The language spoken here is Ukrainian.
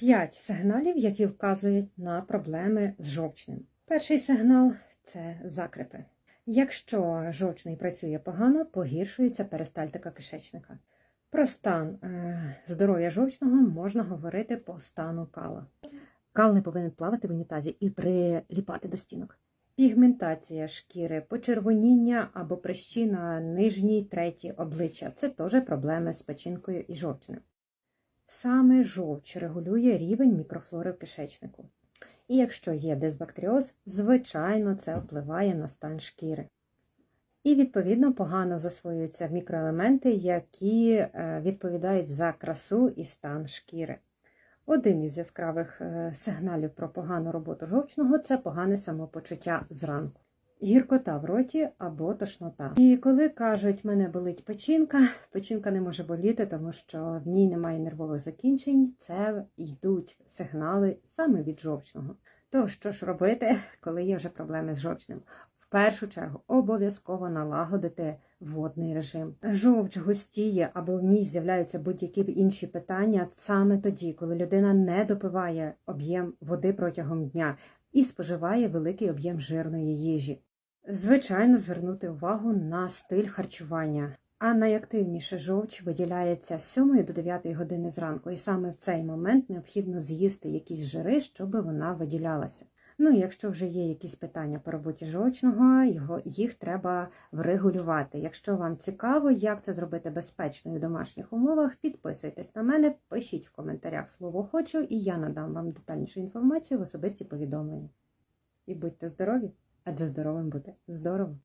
П'ять сигналів, які вказують на проблеми з жовчним. Перший сигнал це закрепи. Якщо жовчний працює погано, погіршується перистальтика кишечника. Про стан е, здоров'я жовчного можна говорити по стану кала. Кал не повинен плавати в унітазі і приліпати до стінок. Пігментація шкіри, почервоніння або прищі на нижній третій обличчя це теж проблеми з печінкою і жовчним. Саме жовч регулює рівень мікрофлори в кишечнику. І якщо є дисбактеріоз, звичайно, це впливає на стан шкіри. І, відповідно, погано засвоюються мікроелементи, які е, відповідають за красу і стан шкіри. Один із яскравих е, сигналів про погану роботу жовчного це погане самопочуття зранку. Гіркота в роті або тошнота. І коли кажуть, мене болить печінка, печінка не може боліти, тому що в ній немає нервових закінчень, це йдуть сигнали саме від жовчного. То що ж робити, коли є вже проблеми з жовчним? В першу чергу обов'язково налагодити водний режим. Жовч густіє або в ній з'являються будь-які інші питання саме тоді, коли людина не допиває об'єм води протягом дня і споживає великий об'єм жирної їжі. Звичайно, звернути увагу на стиль харчування. А найактивніше жовч виділяється з 7 до 9 години зранку, і саме в цей момент необхідно з'їсти якісь жири, щоб вона виділялася. Ну і якщо вже є якісь питання по роботі жовчного, його, їх треба врегулювати. Якщо вам цікаво, як це зробити безпечно і в домашніх умовах, підписуйтесь на мене, пишіть в коментарях слово хочу, і я надам вам детальнішу інформацію в особисті повідомлення. І будьте здорові, адже здоровим буде здорово!